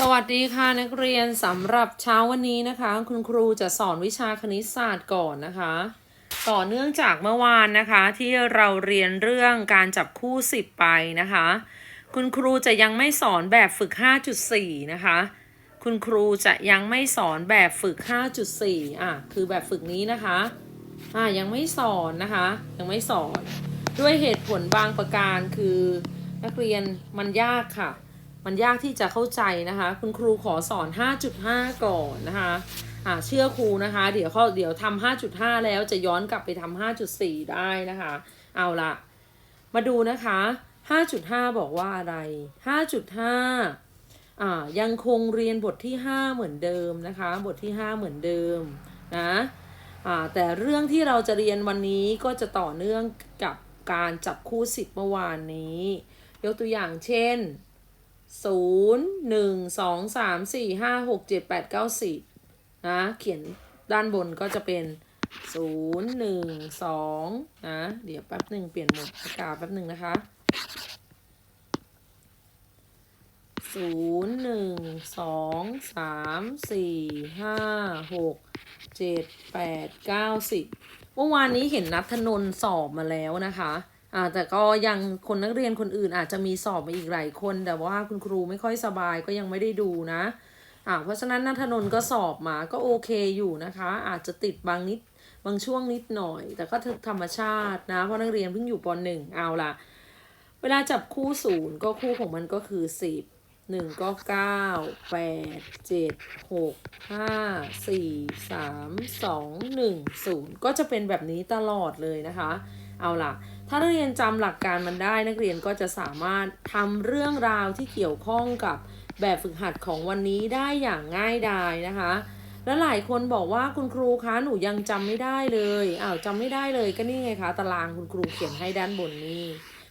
สวัสดีค่ะนักเรียนสำหรับเช้าวันนี้นะคะ คุณครูจะสอนวิชาคณิตศาสตร์ก่อนนะคะ ต่อเนื่องจากเมื่อวานนะคะ ที่เราเรียนเรื่องการจับคู่10ไปนะคะ คุณครูจะยังไม่สอนแบบฝึก 5.4 นะคะ คุณครูจะยังไม่สอนแบบฝึก 5.4 อะคือแบบฝึกนี้นะคะอะยังไม่สอนนะคะ ยังไม่สอน ด้วยเหตุผลบางประการคือนักเรียนมันยากค่ะ มันยากที่จะเข้าใจนะคะ คุณครูขอสอน 5.5 ก่อนนะคะอ่าเชื่อครูนะคะ เดี๋ยวเขาเดี๋ยวทำ5.5 แล้วจะย้อนกลับไปทำ5.4 ได้นะคะ เอาละมาดูนะคะ 5.5 บอกว่าอะไร 5.5อ่ายังคงเรียนบทที่ 5 เหมือนเดิมนะคะ บทที่ 5 เหมือนเดิมนะอ่าแต่เรื่องที่เราจะเรียนวันนี้ก็จะต่อเนื่องกับการจับคู่สิบเมื่อวานนี้ ยกตัวอย่างเช่น ศูนย์หนึ่งสองสามสี่ห้าหกเจ็ดแปดเก้าสิบนะเขียนด้านบนก็จะเป็นศูนย์หนึ่งสองนะเดี๋ยวแป๊บหนึ่งเปลี่ยนหมดปากกาแป๊บหนึ่งนะคะศูนย์หนึ่งสองสามสี่ห้าหกเจ็ดแปดเก้าสิบเมื่อวานนี้เห็นนัทธนนท์สอบมาแล้วนะคะ อ่าแต่ก็ยังคนนักเรียนคนอื่นอาจจะมีสอบมาอีกหลายคน แต่ว่าคุณครูไม่ค่อยสบายก็ยังไม่ได้ดูนะอ่าเพราะฉะนั้นนัทนนท์ก็สอบมาก็โอเคอยู่นะคะ อาจจะติดบางนิดบางช่วงนิดหน่อย แต่ก็ธรรมชาตินะเพราะนักเรียนเพิ่งอยู่ปหนึ่งเอาล่ะเวลาจับคู่ศูนย์ก็คู่ของมันก็คือสิบหนึ่งก็เก้าแปดเจ็ดหกห้าสี่สามสองหนึ่งศูนย์ก็จะเป็นแบบนี้ตลอดเลยนะคะ เอาล่ะ ถ้านักเรียนจำหลักการมันได้นักเรียนก็จะสามารถทำเรื่องราวที่เกี่ยวข้องกับแบบฝึกหัดของวันนี้ได้อย่างง่ายดายนะคะ และหลายคนบอกว่าคุณครูคะหนูยังจำไม่ได้เลยอ้าวจำไม่ได้เลยก็นี่ไงคะตารางคุณครูเขียนให้ด้านบนนี้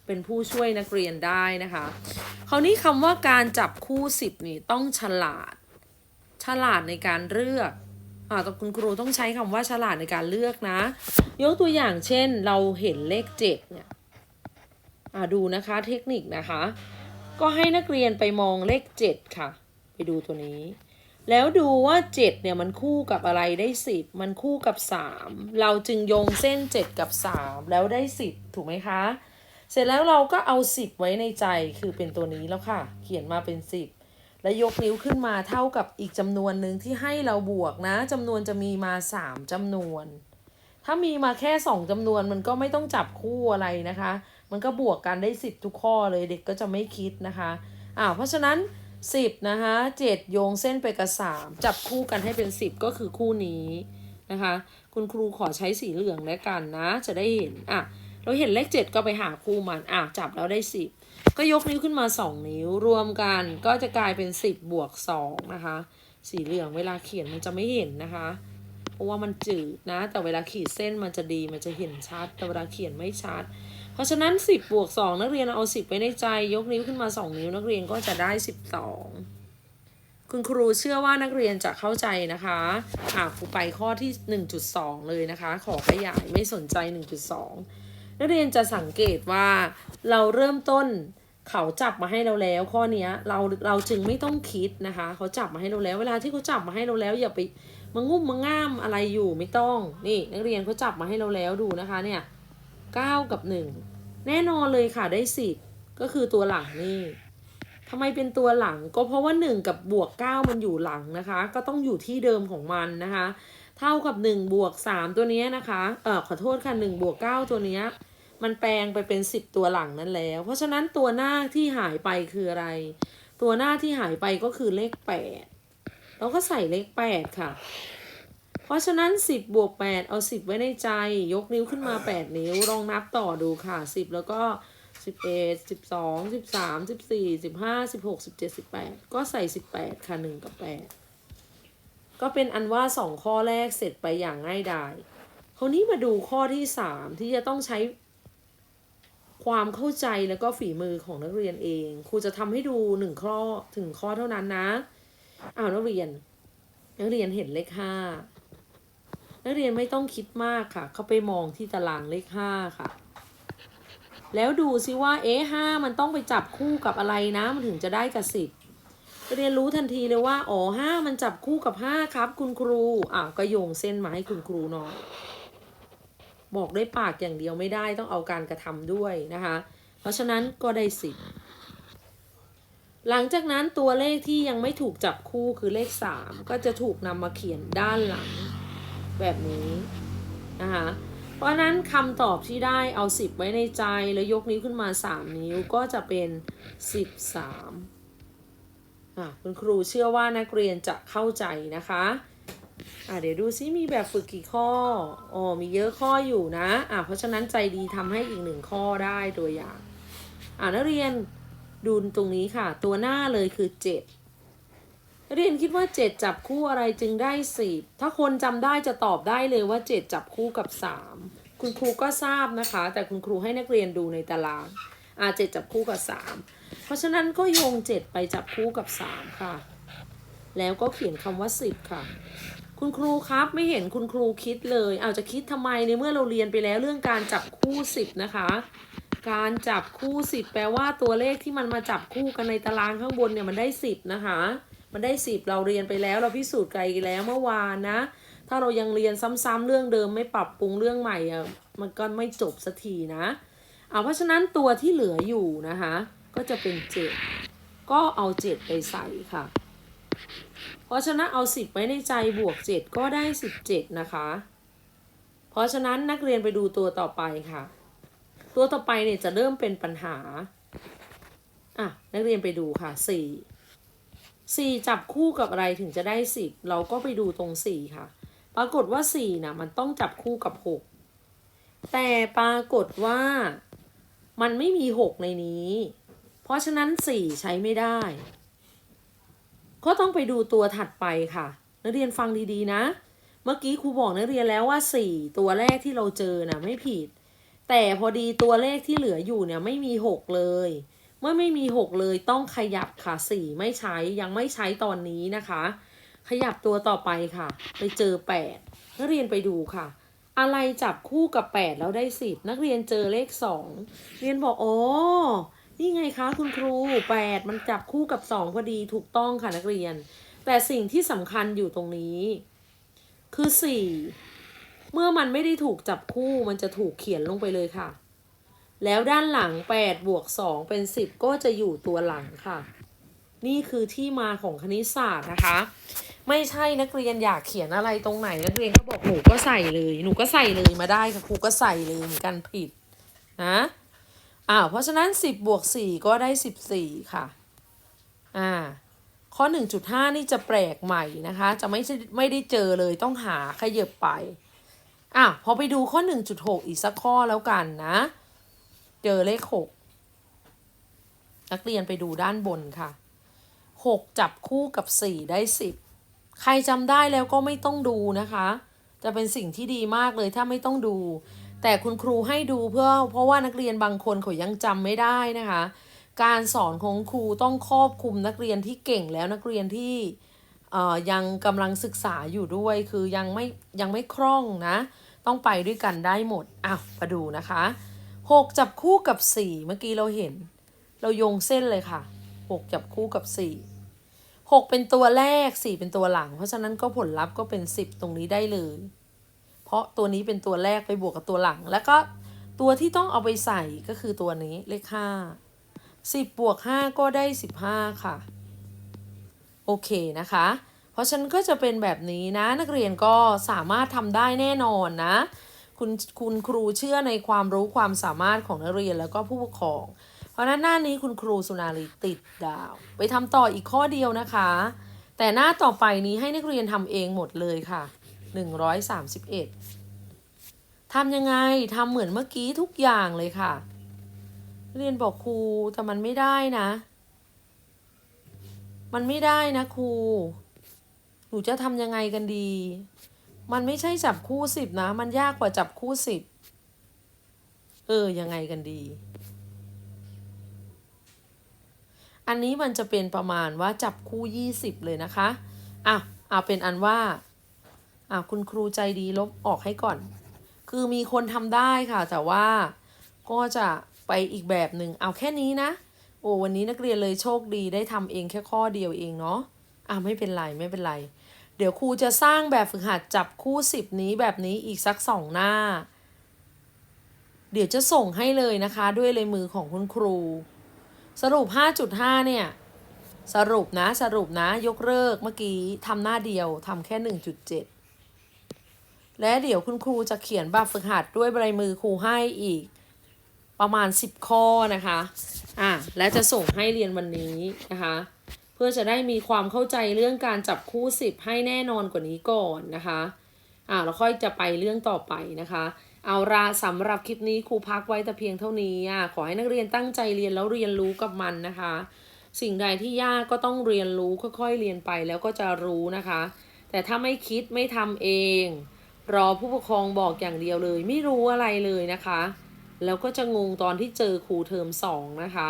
เป็นผู้ช่วยนักเรียนได้นะคะ คราวนี้คำว่าการจับคู่สิบนี่ต้องฉลาด ฉลาดในการเลือก อ่าแต่คุณครูต้องใช้คำว่าฉลาดในการเลือกนะ ยกตัวอย่างเช่น เราเห็นเลขเจ็ดเนี่ยอ่าดูนะคะเทคนิคนะคะ ก็ให้นักเรียนไปมองเลขเจ็ดค่ะ ไปดูตัวนี้ แล้วดูว่าเจ็ดเนี่ยมันคู่กับอะไรได้สิบมันคู่กับสามเราจึงโยงเส้นเจ็ดกับสามแล้วได้สิบถูกไหมคะ เสร็จแล้วเราก็เอาสิบไว้ในใจคือเป็นตัวนี้แล้วค่ะ เขียนมาเป็นสิบ และยกนิ้วขึ้นมาเท่ากับอีกจำนวนหนึ่งที่ให้เราบวกนะจำนวนจะมีมาสามจำนวน ถ้ามีมาแค่สองจำนวนมันก็ไม่ต้องจับคู่อะไรนะคะ มันก็บวกกันได้สิบทุกข้อเลยเด็กก็จะไม่คิดนะคะอ่าเพราะฉะนั้นสิบนะคะเจ็ดโยงเส้นไปกับสามจับคู่กันให้เป็นสิบก็คือคู่นี้นะคะ คุณครูขอใช้สีเหลืองแล้วกันนะ จะได้เห็นอะ เราเห็นเลขเจ็ดก็ไปหาคู่มันอะจับแล้วได้สิบก็ยกนิ้วขึ้นมา2นิ้วรวมกันก็จะกลายเป็น10บวก2นะคะ สีเหลืองเวลาเขียนมันจะไม่เห็นนะคะ เพราะว่ามันจืดนะ แต่เวลาขีดเส้นมันจะดีมันจะเห็นชัด แต่เวลาเขียนไม่ชัด เพราะฉะนั้น 10บวก2นักเรียนเอา 10ไว้ในใจ ยกนิ้วขึ้นมา 2 นิ้วนักเรียนก็จะได้ 12คุณครูเชื่อว่านักเรียนจะเข้าใจนะคะ อ่าครูไปข้อที่ 1.2 เลยนะคะ ขอขยายไม่สนใจ 1.2 นักเรียนจะสังเกตว่าเราเริ่มต้นเขาจับมาให้เราแล้ว ข้อเนี้ยเราเราจึงไม่ต้องคิดนะคะ เขาจับมาให้เราแล้ว เวลาที่เขาจับมาให้เราแล้ว อย่าไปมางุ่มมาง่ามอะไรอยู่ไม่ต้องนี่นักเรียนเขาจับมาให้เราแล้วดูนะคะเนี่ยเก้ากับหนึ่งแน่นอนเลยค่ะได้สิบก็คือตัวหลังนี่ทำไมเป็นตัวหลังก็เพราะว่าหนึ่งกับบวกเก้ามันอยู่หลังนะคะ ก็ต้องอยู่ที่เดิมของมันนะคะ เท่ากับหนึ่งบวกสามตัวนี้นะคะเออขอโทษค่ะหนึ่งบวกเก้าตัวนี้ มันแปลงไปเป็นสิบตัวหลังนั่นแล้ว เพราะฉะนั้นตัวหน้าที่หายไปคืออะไร ตัวหน้าที่หายไปก็คือเลขแปดเราก็ใส่เลขแปดค่ะ เพราะฉะนั้นสิบบวกแปดเอาสิบไว้ในใจ ยกนิ้วขึ้นมาแปดนิ้ว ลองนับต่อดูค่ะสิบแล้วก็สิบเอ็ดสิบสองสิบสามสิบสี่สิบห้าสิบหกสิบเจ็ดสิบแปดก็ใส่สิบแปดค่ะหนึ่งกับแปดก็เป็นอันว่าสองข้อแรกเสร็จไปอย่างง่ายดายคราวนี้มาดูข้อที่สามที่จะต้องใช้ ความเข้าใจแล้วก็ฝีมือของนักเรียนเอง ครูจะทำให้ดูหนึ่งข้อถึงข้อเท่านั้นนะอ้าวนักเรียน นักเรียนเห็นเลขห้านักเรียนไม่ต้องคิดมากค่ะ เขาไปมองที่ตารางเลขห้าค่ะ แล้วดูซิว่าเอ๊ะห้ามันต้องไปจับคู่กับอะไรนะ มันถึงจะได้กับสิบเรียนรู้ทันทีเลยว่า อ๋อห้ามันจับคู่กับห้าครับ คุณครู อะก็โยงเส้นมาให้คุณครูหน่อย บอกด้วยปากอย่างเดียวไม่ได้ต้องเอาการกระทำด้วยนะคะ เพราะฉะนั้นก็ได้สิบหลังจากนั้นตัวเลขที่ยังไม่ถูกจับคู่คือเลขสามก็จะถูกนำมาเขียนด้านหลังแบบนี้นะคะเพราะฉะนั้นคำตอบที่ได้เอา 10 ไว้ในใจแล้วยกนิ้วขึ้นมา 3 นิ้วก็จะเป็น 13อะคุณครูเชื่อว่านักเรียนจะเข้าใจนะคะ อะเดี๋ยวดูซิมีแบบฝึกกี่ข้ออ๋อมีเยอะข้ออยู่นะอะเพราะฉะนั้นใจดีทำให้อีกหนึ่งข้อได้ตัวอย่าง อะนักเรียนดูตรงนี้ค่ะ ตัวหน้าเลยคือ7เรียนคิดว่า7จับคู่อะไรจึงได้10ถ้าคนจำได้จะตอบได้เลยว่า7จับคู่กับ3คุณครูก็ทราบนะคะ แต่คุณครูให้นักเรียนดูในตารางอ่า7จับคู่กับ3เพราะฉะนั้นก็โยง7ไปจับคู่กับ3ค่ะ แล้วก็เขียนคำว่า10ค่ะ คุณครูครับไม่เห็นคุณครูคิดเลย เอาจะคิดทำไมในเมื่อเราเรียนไปแล้วเรื่องการจับคู่10นะคะ การจับคู่10แปลว่าตัวเลขที่มันมาจับคู่กันในตารางข้างบนเนี่ยมันได้10นะคะ มันได้10เราเรียนไปแล้วเราพิสูจน์ไกลแล้วเมื่อวานนะ ถ้าเรายังเรียนซ้ำๆเรื่องเดิมไม่ปรับปรุงเรื่องใหม่อะมันก็ไม่จบสักทีนะ เอาเพราะฉะนั้นตัวที่เหลืออยู่นะคะ ก็จะเป็น7ก็เอา7ไปใส่ค่ะเพราะฉะนั้นเอา 10 ไว้ในใจบวก 7 ก็ได้ 17 นะคะ เพราะฉะนั้นนักเรียนไปดูตัวต่อไปค่ะ ตัวต่อไปเนี่ยจะเริ่มเป็นปัญหา อะ นักเรียนไปดูค่ะ 4 4 จับคู่กับอะไรถึงจะได้ 10 เราก็ไปดูตรง 4 ค่ะ ปรากฏว่า4นะมันต้องจับคู่กับ 6 แต่ปรากฏว่ามันไม่มี 6 ในนี้ เพราะฉะนั้น 4 ใช้ไม่ได้ ก็ต้องไปดูตัวถัดไปค่ะ นักเรียนฟังดีๆนะ เมื่อกี้ครูบอกนักเรียนแล้วว่า 4 ตัวแรกที่เราเจอนะไม่ผิด แต่พอดีตัวเลขที่เหลืออยู่เนี่ยไม่มี 6 เลย เมื่อไม่มี 6 เลยต้องขยับค่ะ 4 ไม่ใช้ยังไม่ใช้ตอนนี้นะคะ ขยับตัวต่อไปค่ะ ไปเจอ 8 นักเรียนไปดูค่ะอะไรจับคู่กับ 8 แล้วได้ 10 นักเรียนเจอเลข 2 เรียนบอกอ๋อ นี่ไงคะคุณครู8มันจับคู่กับ2พอดีถูกต้องค่ะนักเรียน แต่สิ่งที่สำคัญอยู่ตรงนี้ คือ4เมื่อมันไม่ได้ถูกจับคู่มันจะถูกเขียนลงไปเลยค่ะ แล้วด้านหลัง8บวก2เป็น10ก็จะอยู่ตัวหลังค่ะ นี่คือที่มาของคณิตศาสตร์นะคะ ไม่ใช่นักเรียนอยากเขียนอะไรตรงไหนนักเรียนก็บอกหนูก็ใส่เลย หนูก็ใส่เลยมาได้ค่ะครูก็ใส่เลยเหมือนกันผิดนะ อ้าวเพราะฉะนั้น 10บวก4ก็ได้ 14 ค่ะอ่าข้อ 1.5 นี่จะแปลกใหม่นะคะ จะไม่ใช่ไม่ได้เจอเลยต้องหาขยับไปอะพอไปดูข้อ 1.6 อีกสักข้อแล้วกันนะ เจอเลข 6 นักเรียนไปดูด้านบนค่ะ 6 จับคู่กับ 4 ได้ 10 ใครจำได้แล้วก็ไม่ต้องดูนะคะ จะเป็นสิ่งที่ดีมากเลยถ้าไม่ต้องดู แต่คุณครูให้ดูเพื่อเพราะว่านักเรียนบางคนเขายังจำไม่ได้นะคะ การสอนของครูต้องครอบคลุมนักเรียนที่เก่งแล้วนักเรียนที่ยังกำลังศึกษาอยู่ด้วยคือยังไม่ยังไม่คล่องนะ ต้องไปด้วยกันได้หมดอะมาดูนะคะ 6 จับคู่กับ 4 เมื่อกี้เราเห็น เราโยงเส้นเลยค่ะ 6 จับคู่กับ 4 6 เป็นตัวแรก 4 เป็นตัวหลัง เพราะฉะนั้นก็ผลลัพธ์ก็เป็น 10 ตรงนี้ได้เลย เพราะตัวนี้เป็นตัวแรกไปบวกกับตัวหลัง แล้วก็ตัวที่ต้องเอาไปใส่ก็คือตัวนี้เลข5 10บวก5ก็ได้15ค่ะ โอเคนะคะ เพราะฉันก็จะเป็นแบบนี้นะ นักเรียนก็สามารถทำได้แน่นอนนะ คุณคุณครูเชื่อในความรู้ความสามารถของนักเรียนแล้วก็ผู้ปกครอง เพราะฉะนั้นหน้านี้คุณครูสุนารีติดดาว ไปทำต่ออีกข้อเดียวนะคะ แต่หน้าต่อไปนี้ให้นักเรียนทำเองหมดเลยค่ะ 131ทำยังไงทำเหมือนเมื่อกี้ทุกอย่างเลยค่ะ เรียนบอกครูแต่มันไม่ได้นะ มันไม่ได้นะครู หนูจะทำยังไงกันดี มันไม่ใช่จับคู่สิบนะ มันยากกว่าจับคู่สิบเออ ยังไงกันดี อันนี้มันจะเป็นประมาณว่าจับคู่ยี่สิบเลยนะคะ อะ เอาเป็นอันว่า อะคุณครูใจดีลบออกให้ก่อน คือมีคนทำได้ค่ะ แต่ว่าก็จะไปอีกแบบหนึ่งเอาแค่นี้นะ โอ้วันนี้นักเรียนเลยโชคดีได้ทำเองแค่ข้อเดียวเองเนาะอะไม่เป็นไรไม่เป็นไร เดี๋ยวครูจะสร้างแบบฝึกหัดจับคู่สิบนี้แบบนี้อีกสักสองหน้า เดี๋ยวจะส่งให้เลยนะคะ ด้วยเลยมือของคุณครู สรุป 5.5 เนี่ยสรุปนะสรุปนะยกเลิกเมื่อกี้ทำหน้าเดียวทำแค่ 1.7 และเดี๋ยวคุณครูจะเขียนแบบฝึกหัดด้วยลายมือครูให้อีก ประมาณ 10 ข้อนะคะอะและจะส่งให้เรียนวันนี้นะคะ เพื่อจะได้มีความเข้าใจเรื่องการจับคู่ 10 ให้แน่นอนกว่านี้ก่อนนะคะอะเราค่อยจะไปเรื่องต่อไปนะคะ เอาละสำหรับคลิปนี้ครูพักไว้แต่เพียงเท่านี้อะขอให้นักเรียนตั้งใจเรียนแล้วเรียนรู้กับมันนะคะ สิ่งใดที่ยากก็ต้องเรียนรู้ค่อยๆเรียนไปแล้วก็จะรู้นะคะ แต่ถ้าไม่คิดไม่ทำเอง รอผู้ปกครองบอกอย่างเดียวเลย ไม่รู้อะไรเลยนะคะ แล้วก็จะงงตอนที่เจอครูเทอมสองนะคะ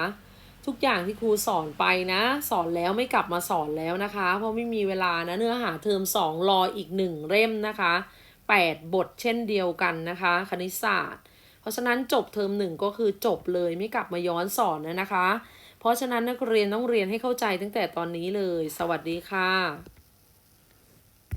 ทุกอย่างที่ครูสอนไปนะ สอนแล้วไม่กลับมาสอนแล้วนะคะ เพราะไม่มีเวลานะเนื้อหาเทอมสองรออีกหนึ่งเล่มนะคะแปดบทเช่นเดียวกันนะคะ คณิตศาสตร์ เพราะฉะนั้นจบเทอมหนึ่งก็คือจบเลยไม่กลับมาย้อนสอนนะนะคะ เพราะฉะนั้นนักเรียนต้องเรียนให้เข้าใจตั้งแต่ตอนนี้เลย สวัสดีค่ะ